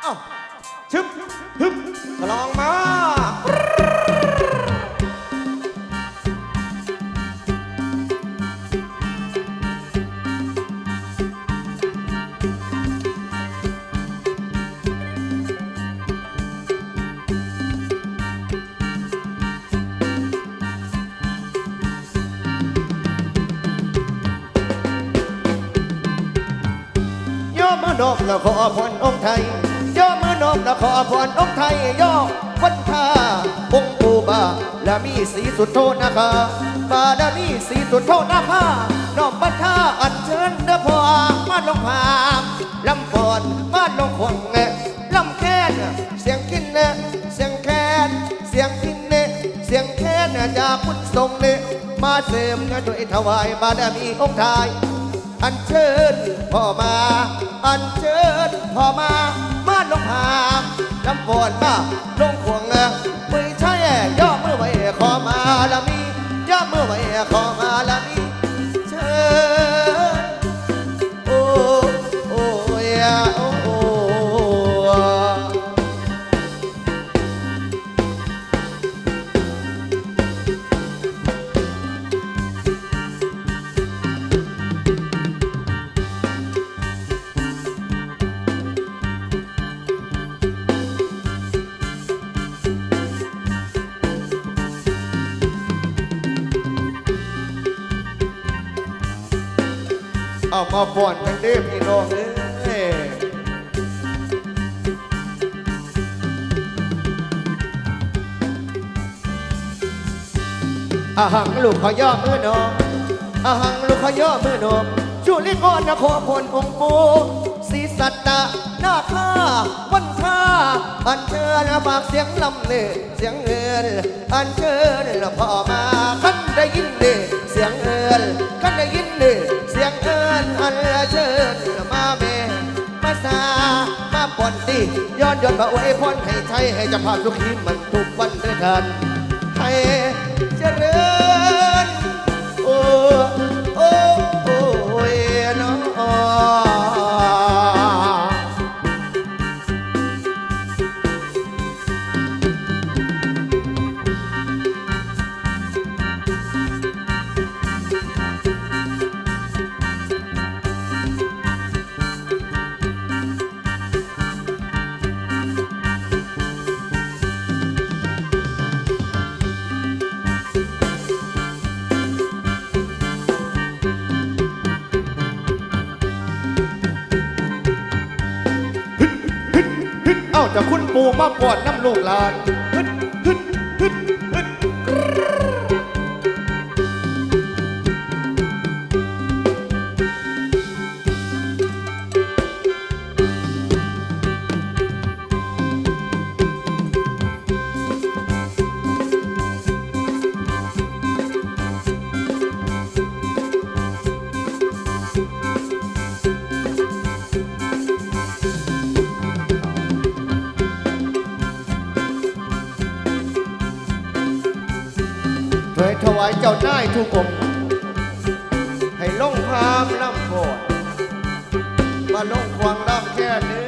เอ้าชึบฮึบกลองมาย่อมือนอบและขอพรองค์ไทย ย่อมือนอบและขอพรองค์ไทยย่อวันท่าองค์ปูบาและมีสีสุดโทษนะคะบาและมีสีสุดโทษนะคะน้อมบันท่าอันเชิญเด้อพ่อมาลงพามลำบอนมาลงขวงเงลำแค้นเสียงกินเนเสียงแคนเสียงกินเนเสียงแคนจากพุทธทรงเนมาเสริมด้วยถวายบารมีองค์ไทย อันเชิญพ่อมา อันเชิญพ่อมา มาลงหามลำปอนมาลงขวง เอามาป้อนกันเด้พี่น้องเอ้อาหังลูกขอย่อมือน้องอาหังลูกขอย่อมือน้องชูลิกอนนครพลองค์ปู สัตตะหน้าข้าวันท่าอันเชิญปากเสียงลำเล่เสียงเอินอันเชิญพ่อมาคันได้ยินเด้เสียงเอินคันได้ยินเด้เสียงเอินอันเชิญมาเมมาสามาปนตีย้อนย้อนมาอวยพรให้ไทยให้จะพาพสุขีมันทุกวันเดินทันให้เจริญโอ้ จะคุณปู่มาปวดน้ำลูกหลาน เผยถวายเจ้านายทุกองให้ลงพามลำโพดมาลงควางลำแค่นี้อ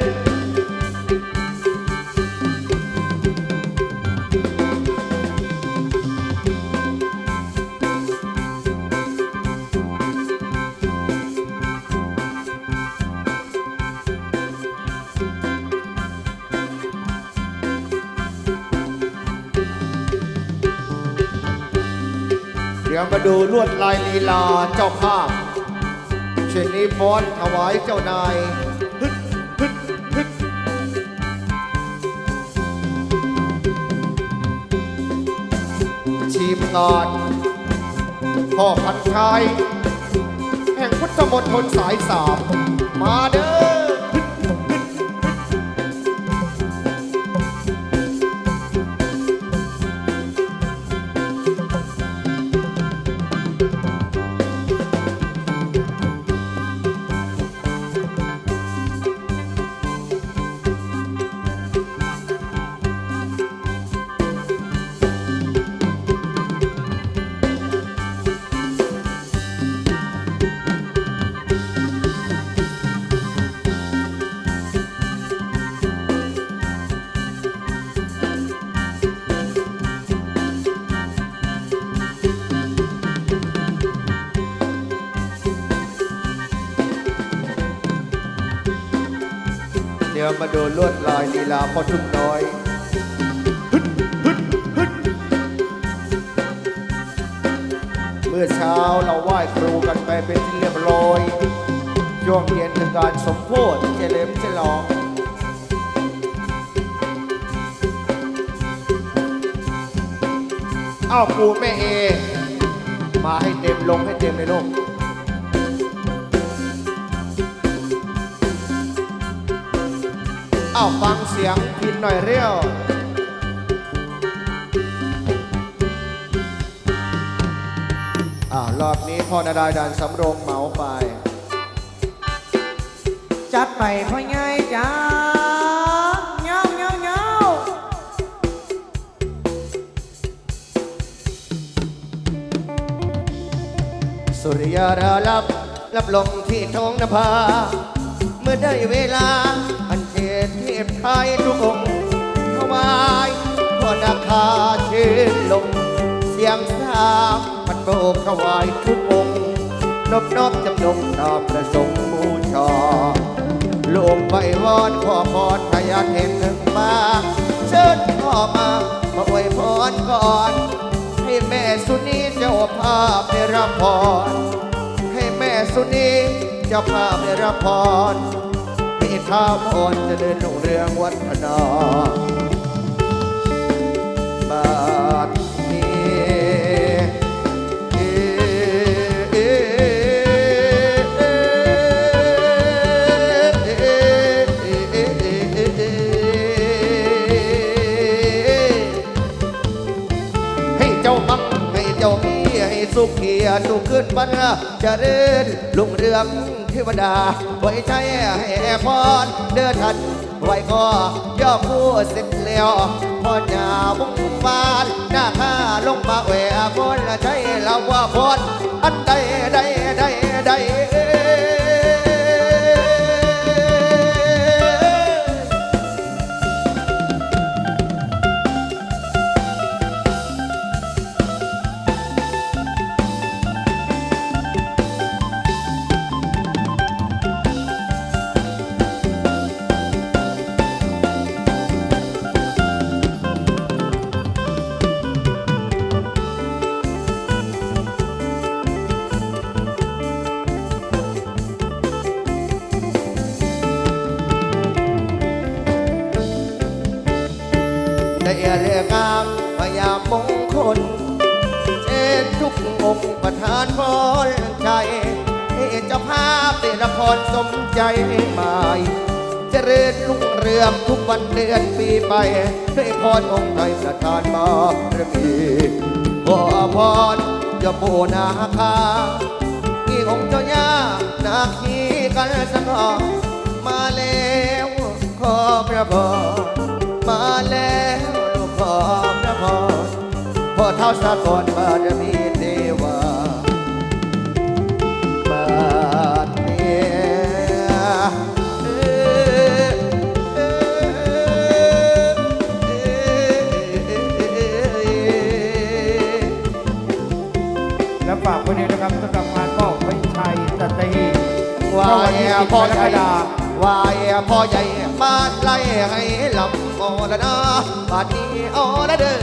ยวมาดูลวดลายลีลาเจ้าภาพ เช่นนี้ฟ้อนถวายเจ้านายฮึดฮึดฮึดชีมงานพ่อพันชาย แห่งพุทธมณฑลสายสามมาเด้อ มาดูลวดลายลีลาพ่อทุ่งน้อยฮึดฮึดฮึดเมื่อเช้าเราไหว้ครูกันไปเป็นที่เรียบร้อยช่วงเย็นคือการสมโพธิเจริญฉลองเอ้าปูแม่เอ มาให้เต็มลงให้เต็มเลยลูก เอาฟังเสียงพินหน่อยเร็วอ้าวรอบนี้พ่อนาดายดันสำโรงเหมาไป จัดไปพ่อใหญ่จ้าเงาเงาเงาสุริยาราลับรับลงที่ท้องนภา เมื่อได้เวลา ไทยทุกองค์ถวายพอนาคาชื่นลงเสียงสามมันโบกถวายทุกองค์นบนอบจำนงตามประสงค์บูชาลงไปวอนขอพรพยาเห็นหนึ่งมาเชิญพ่อมามาอวยพรก่อน ให้แม่สุนีเจ้าภาพได้รับพรให้แม่สุนีเจ้าภาพได้รับพร ข้าพรจะเดินลงเรืองวัฒนาบาทสุขเกียรติสุขขึ้นบ้านเจริญลุงเรือง เทวดา ไว้ใจให้พรเดินทัน ไว้ก็ย่อผู้เสร็จแล้วพอหยาบุ้งบานหน้าข้าลงมาแหวะคนใช้เราว่าพรอันใดใด งามพยามงคลเช็ดทุกองค์ประธานพรใจให้เจ้าภาพได้ละพรสมใจหมายเจริญรุ่งเรืองทุกวันเดือนปีไป ด้วยพรองค์ไทยประทานบารมีขอพรเจ้าปู่นาคาอีองค์เจ้าย่านาคีกันสังมาแล้วขอพระพรมาแล้ว อพระพรพ่อเท้าสากลบารมีเทวาบาดเนียเอ่อเอ่อเอ่อแล้วฝากไว้ด้วยนะครับสำหรับงานก็ไม่ชัยสัตหีบวายพ่อใหญ่วายพ่อใหญ่บ้านไล่ให้ลำ ละนาบาดนี้เอละเด้อ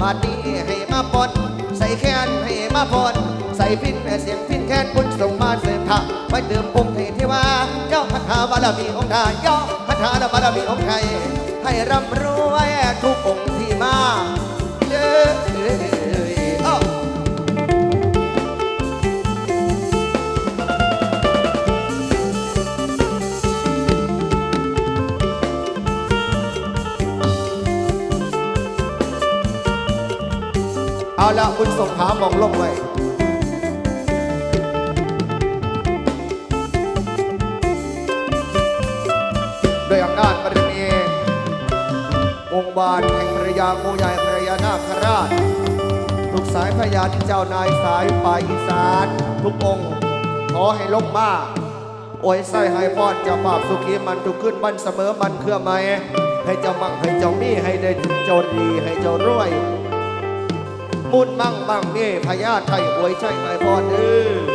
บาดนี้ให้มาปนใส่แขนให้มาปนใส่พินแม่เสียงพินแขนบุญส่งมาเสริมทักไว้เติมปุ่มให้เทวาเจ้าพัฒนาบารมีองค์ทายย่อพัฒนาบารมีองค์ไทยให้ร่ำรวยทุกองค์ที่มาเด้อเอ้ยอ้ เอาละคุณส่งขามองลงไว้ด้วยอำนาจบารมีองค์บาลแห่งพระยาโมใหญ่พระยานาคราช ทุกสายพระยาที่เจ้านายสายป่ายอีสาน ทุกองค์ ขอให้ลงมาโอ้ยใส่ให้พรเจ้าภาพสุขีมันทุกขึ้นมันเสมอมันเครื่อไม่ให้เจ้ามั่งให้เจ้ามีให้ได้เจ้าดีให้เจ้ารวย มุนมั่งมั่งนี่พญาไทยอวยใจไงพ่อเด้อ